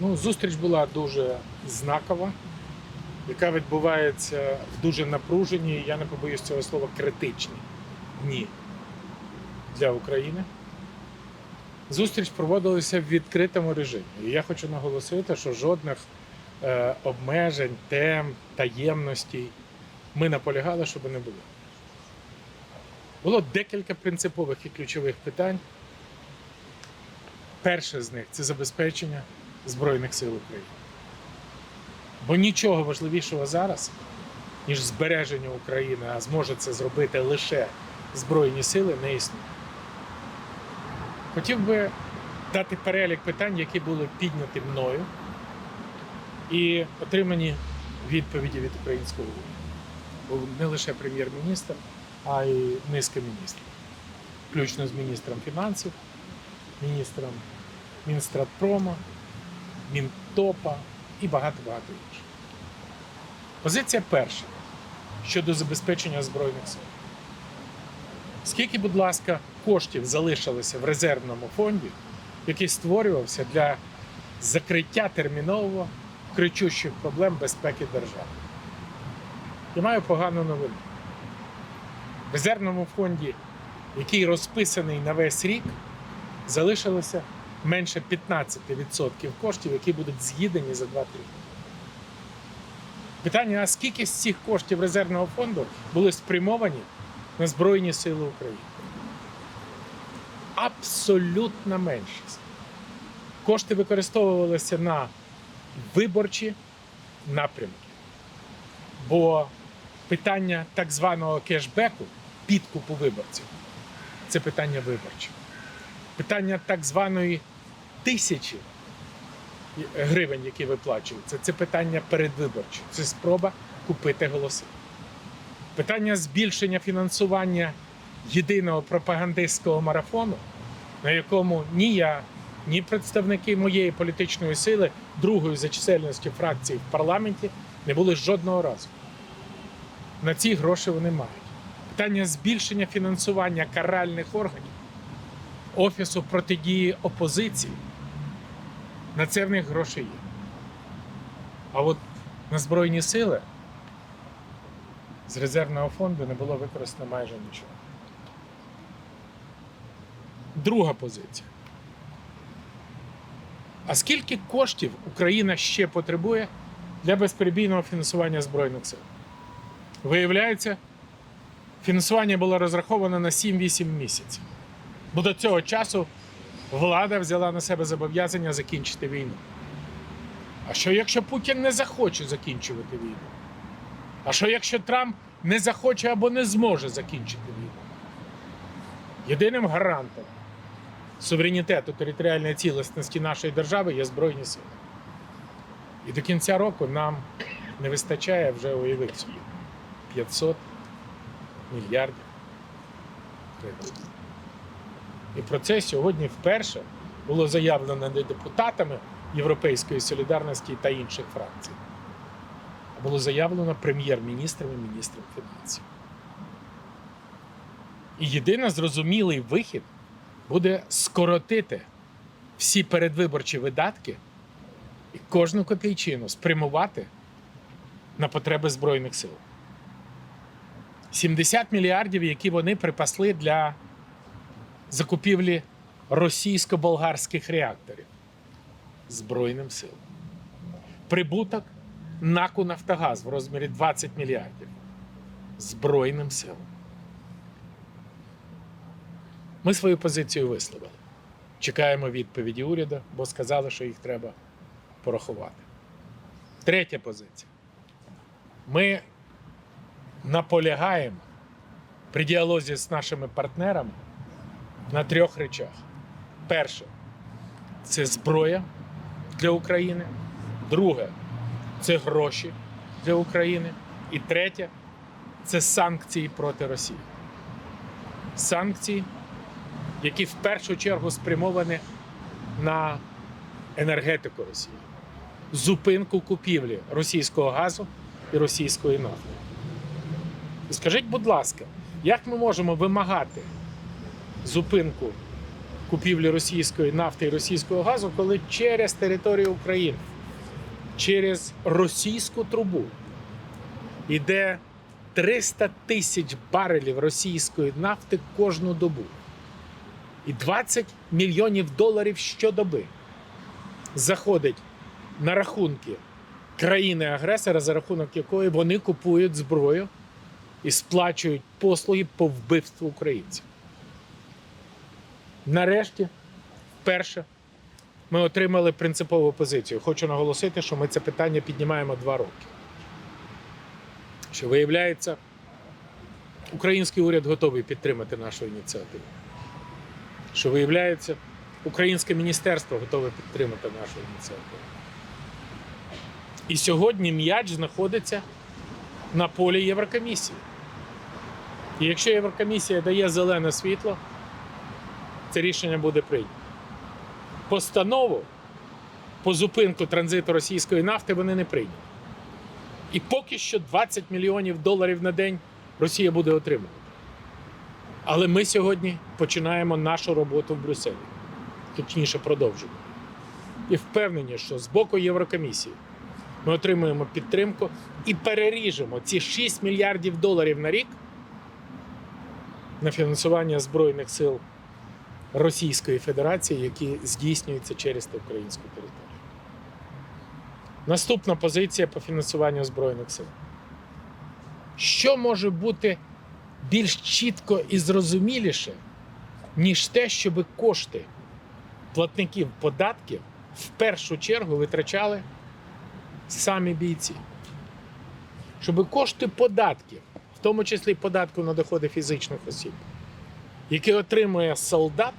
Ну, зустріч була дуже знакова, яка відбувається в дуже напружені, я не побоюсь цього слова, критичні дні для України. Зустріч проводилася в відкритому режимі. І я хочу наголосити, що жодних е, обмежень, тем, таємностей ми наполягали, щоб не було. Було декілька принципових і ключових питань. Перше з них це забезпечення Збройних сил України. Бо нічого важливішого зараз, ніж збереження України, а зможе це зробити лише Збройні сили, не існує. Хотів би дати перелік питань, які були підняті мною, і отримані відповіді від українського уряду. Не лише прем'єр-міністр, а й низка міністрів, включно з міністром фінансів, міністром Мінстратпрома, Мінтопа і багато-багато інших. Позиція перша щодо забезпечення Збройних сил. Скільки, будь ласка, коштів залишилося в резервному фонді, який створювався для закриття термінового кричущих проблем безпеки держави? Я маю погану новину. В резервному фонді, який розписаний на весь рік, залишилося менше 15% коштів, які будуть з'їдені за 2-3 роки. Питання: а скільки з цих коштів резервного фонду були спрямовані на Збройні Сили України? Абсолютна меншість. Кошти використовувалися на виборчі напрямки. Бо питання так званого кешбеку, підкупу виборців, це питання виборче. Питання так званої тисячі гривень, які виплачуються, це питання передвиборче. Це спроба купити голоси. Питання збільшення фінансування єдиного пропагандистського марафону, на якому ні я, ні представники моєї політичної сили, другої за чисельністю фракції в парламенті, не були жодного разу. На ці гроші вони мають. Питання збільшення фінансування каральних органів, Офісу протидії опозиції. На це в них гроші є. А от на Збройні сили з резервного фонду не було використано майже нічого. Друга позиція. А скільки коштів Україна ще потребує для безперебійного фінансування Збройних сил? Виявляється, фінансування було розраховано на 7-8 місяців. Бо до цього часу влада взяла на себе зобов'язання закінчити війну. А що якщо Путін не захоче закінчувати війну? А що якщо Трамп не захоче або не зможе закінчити війну? Єдиним гарантом суверенітету територіальної цілісності нашої держави є Збройні сили. І до кінця року нам не вистачає вже уявити собі 500 мільярдів гривень. І про це сьогодні вперше було заявлено не депутатами Європейської солідарності та інших фракцій, а було заявлено прем'єр-міністром і міністром фінансів. І єдиний зрозумілий вихід буде скоротити всі передвиборчі видатки і кожну копійчину спрямувати на потреби Збройних сил. 70 мільярдів, які вони припасли для закупівлі російсько-болгарських реакторів Збройним силам. Прибуток НАКу Нафтогаз в розмірі 20 мільярдів Збройним силам. Ми свою позицію висловили. Чекаємо відповіді уряду, бо сказали, що їх треба порахувати. Третя позиція. Ми наполягаємо при діалозі з нашими партнерами на трьох речах. Перше це зброя для України. Друге це гроші для України. І третє це санкції проти Росії. Санкції, які в першу чергу спрямовані на енергетику Росії, зупинку купівлі російського газу і російської нафти. Скажіть, будь ласка, як ми можемо вимагати зупинку купівлі російської нафти і російського газу, коли через територію України, через російську трубу йде 300 тисяч барелів російської нафти кожну добу і 20 мільйонів доларів щодоби заходить на рахунки країни-агресора, за рахунок якої вони купують зброю і сплачують послуги по вбивству українців. Нарешті, вперше, ми отримали принципову позицію. Хочу наголосити, що ми це питання піднімаємо два роки. Що виявляється, український уряд готовий підтримати нашу ініціативу. Що виявляється, українське міністерство готове підтримати нашу ініціативу. І сьогодні м'яч знаходиться на полі Єврокомісії. І якщо Єврокомісія дає зелене світло, це рішення буде прийнято. Постанову по зупинку транзиту російської нафти вони не прийняли. І поки що 20 мільйонів доларів на день Росія буде отримувати. Але ми сьогодні починаємо нашу роботу в Брюсселі, точніше продовжуємо. І впевнені, що з боку Єврокомісії ми отримуємо підтримку і переріжемо ці 6 мільярдів доларів на рік на фінансування Збройних сил Російської Федерації, які здійснюються через українську територію. Наступна позиція по фінансуванню Збройних сил. Що може бути більш чітко і зрозуміліше, ніж те, щоб кошти платників податків в першу чергу витрачали самі бійці? Щоб кошти податків, в тому числі податку на доходи фізичних осіб, які отримує солдат,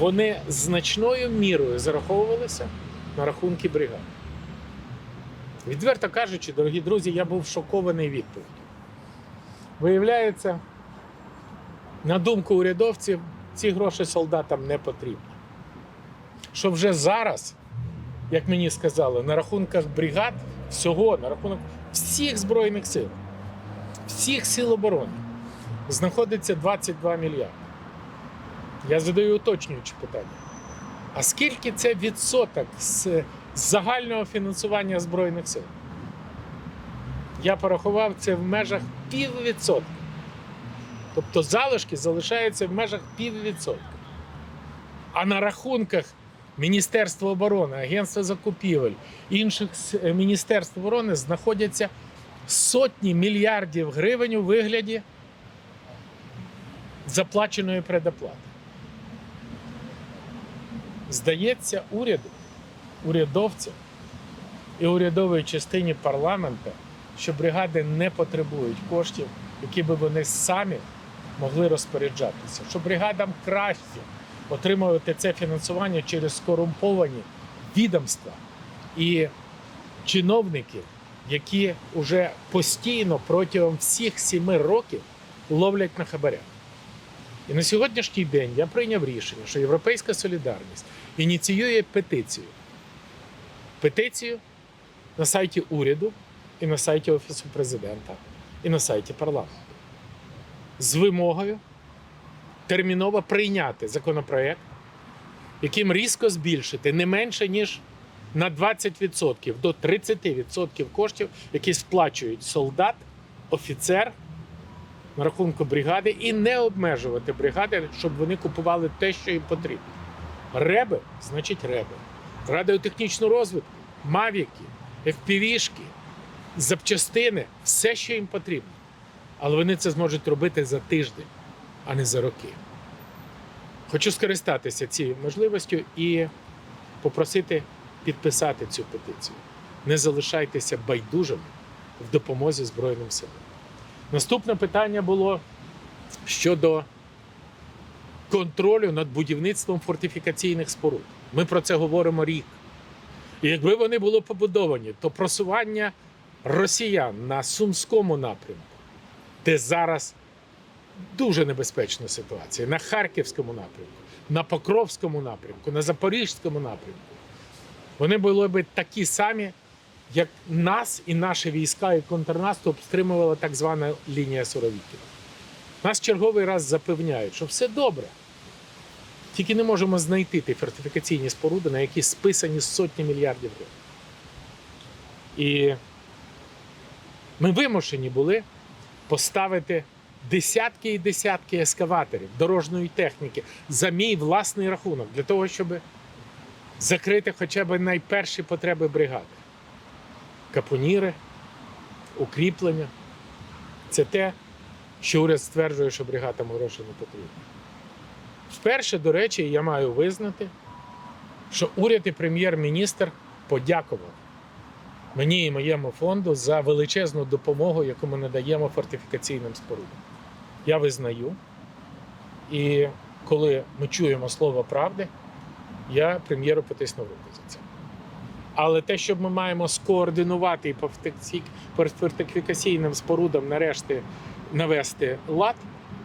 вони значною мірою зараховувалися на рахунки бригад. Відверто кажучи, дорогі друзі, я був шокований відповіддю. Виявляється, на думку урядовців, ці гроші солдатам не потрібні. Що вже зараз, як мені сказали, на рахунках бригад всього, на рахунок всіх Збройних сил, всіх сил оборони знаходиться 22 мільярди. Я задаю уточнюючі питання. А скільки це відсоток з загального фінансування Збройних сил? Я порахував це в межах піввідсотка. Тобто залишки залишаються в межах піввідсотка. А на рахунках Міністерства оборони, Агентства закупівель, інших е, міністерств оборони знаходяться сотні мільярдів гривень у вигляді заплаченої предоплати. Здається, уряду, урядовцям і урядовій частині парламента, що бригади не потребують коштів, які би вони самі могли розпоряджатися, що бригадам краще отримувати це фінансування через скорумповані відомства і чиновників, які вже постійно протягом всіх сіми років ловлять на хабарях. І на сьогоднішній день я прийняв рішення, що Європейська солідарність ініціює петицію. Петицію на сайті уряду і на сайті Офісу президента, і на сайті парламенту з вимогою терміново прийняти законопроект, яким різко збільшити не менше, ніж на 20% до 30% коштів, які сплачують солдат, офіцер на рахунку бригади, і не обмежувати бригади, щоб вони купували те, що їм потрібно. Реби значить реби. Радіотехнічну розвитку, мавіки, FPV-шки, запчастини, все, що їм потрібно. Але вони це зможуть робити за тиждень, а не за роки. Хочу скористатися цією можливістю і попросити підписати цю петицію. Не залишайтеся байдужими в допомозі Збройним силам. Наступне питання було щодо контролю над будівництвом фортифікаційних споруд. Ми про це говоримо рік. І якби вони були побудовані, то просування росіян на Сумському напрямку, де зараз дуже небезпечна ситуація, на Харківському напрямку, на Покровському напрямку, на Запорізькому напрямку, вони були б такі самі, як нас і наші війська і контрнаступ стримувала так звана лінія Суровікіна. Нас черговий раз запевняють, що все добре. Тільки не можемо знайти ті фортифікаційні споруди, на які списані сотні мільярдів гривень. І ми вимушені були поставити десятки і десятки ескаваторів, дорожньої техніки за мій власний рахунок, для того, щоб закрити хоча б найперші потреби бригади. Капоніри, укріплення. Це те, що уряд стверджує, що бригадам гроші не потрібні. Вперше, до речі, я маю визнати, що уряд і прем'єр-міністр подякував мені і моєму фонду за величезну допомогу, яку ми надаємо фортифікаційним спорудам. Я визнаю. І коли ми чуємо слово правди, я прем'єру потиснув руку за це. Але те, що ми маємо скоординувати і по фортифікаційним спорудам нарешті навести лад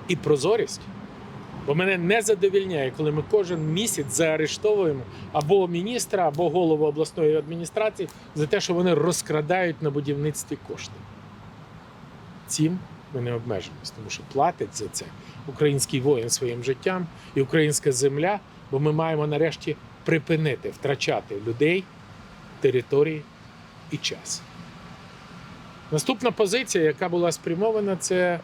і прозорість, бо мене не задовільняє, коли ми кожен місяць заарештовуємо або міністра, або голову обласної адміністрації за те, що вони розкрадають на будівництві кошти. Цим ми не обмежимось, тому що платить за це український воїн своїм життям і українська земля, бо ми маємо нарешті припинити втрачати людей, території і час. Наступна позиція, яка була спрямована, це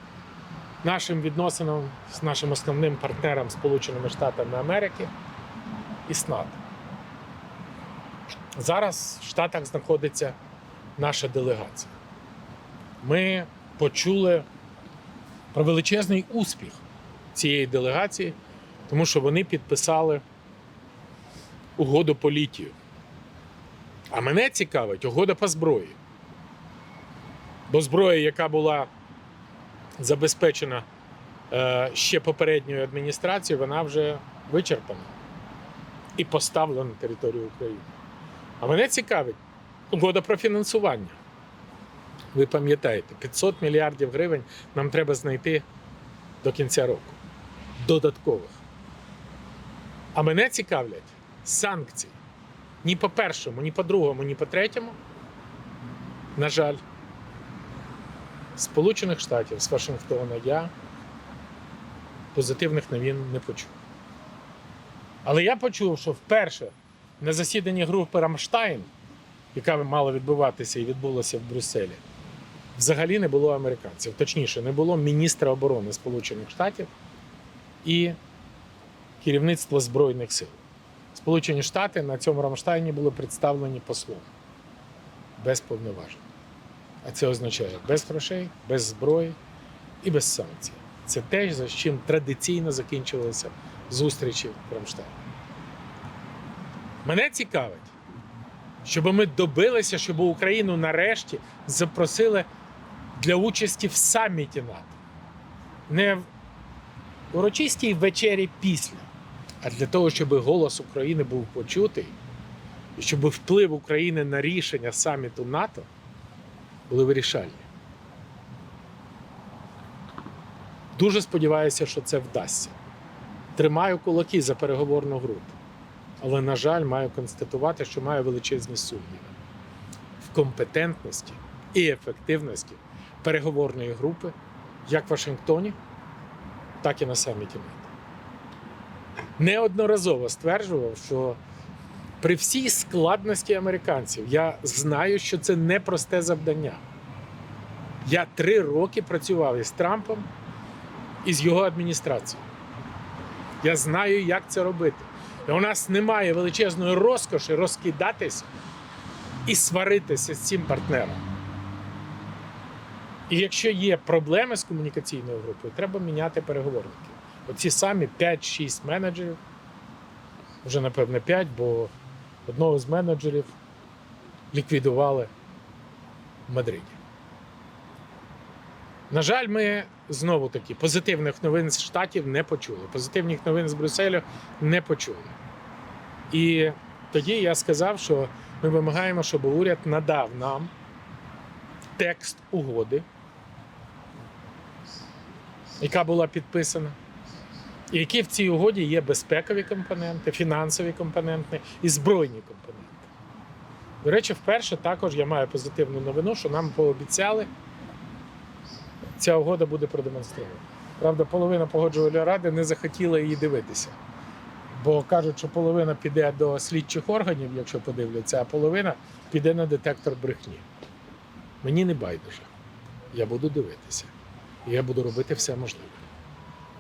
нашим відносинам з нашим основним партнером Сполученими Штатами Америки і з НАТО. Зараз в Штатах знаходиться наша делегація. Ми почули про величезний успіх цієї делегації, тому що вони підписали угоду по літію. А мене цікавить угода по зброї. Бо зброя, яка була забезпечена е, ще попередньою адміністрацією, вона вже вичерпана і поставлена на територію України. А мене цікавить угода про фінансування. Ви пам'ятаєте, 500 мільярдів гривень нам треба знайти до кінця року. Додаткових. А мене цікавлять санкції. Ні по першому, ні по другому, ні по третьому. На жаль, Сполучених Штатів, з Вашингтона я позитивних новин не почув. Але я почув, що вперше на засіданні групи Рамштайн, яка мала відбуватися і відбулася в Брюсселі, взагалі не було американців. Точніше, не було міністра оборони Сполучених Штатів і керівництва Збройних сил. Сполучені Штати на цьому Рамштайні були представлені послом без повноважень. А це означає без грошей, без зброї і без санкцій. Це те, за чим традиційно закінчувалися зустрічі в Рамштайні. Мене цікавить, щоб ми добилися, щоб Україну нарешті запросили для участі в саміті НАТО. Не в урочистій вечері після, а для того, щоб голос України був почутий, і щоб вплив України на рішення саміту НАТО були вирішальні. Дуже сподіваюся, що це вдасться. Тримаю кулаки за переговорну групу. Але, на жаль, маю констатувати, що маю величезні сумніви в компетентності і ефективності переговорної групи як в Вашингтоні, так і на саміті НАТО. Неодноразово стверджував, що при всій складності американців я знаю, що це непросте завдання. Я три роки працював із Трампом і з його адміністрацією. Я знаю, як це робити. І у нас немає величезної розкоші розкидатися і сваритися з цим партнером. І якщо є проблеми з комунікаційною групою, треба міняти переговорники. Оці самі 5-6 менеджерів, вже напевне 5, бо одного з менеджерів ліквідували в Мадриді. На жаль, ми знову таки позитивних новин з Штатів не почули. Позитивних новин з Брюсселю не почули. І тоді я сказав, що ми вимагаємо, щоб уряд надав нам текст угоди, яка була підписана, і які в цій угоді є безпекові компоненти, фінансові компоненти і збройні компоненти. До речі, вперше також я маю позитивну новину, що нам пообіцяли, ця угода буде продемонстрована. Правда, половина погоджувальної ради не захотіла її дивитися. Бо кажуть, що половина піде до слідчих органів, якщо подивляться, а половина піде на детектор брехні. Мені не байдуже. Я буду дивитися. І я буду робити все можливе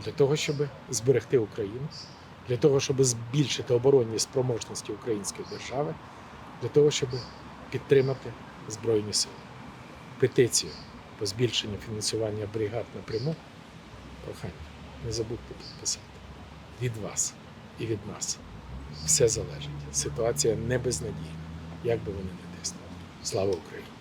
для того, щоб зберегти Україну, для того, щоб збільшити оборонні спроможності української держави, для того, щоб підтримати Збройні Сили. Петицію по збільшенню фінансування бригад напряму. Прохання, не забудьте підписати. Від вас і від нас все залежить. Ситуація не безнадійна, як би вони не тиснули. Слава Україні!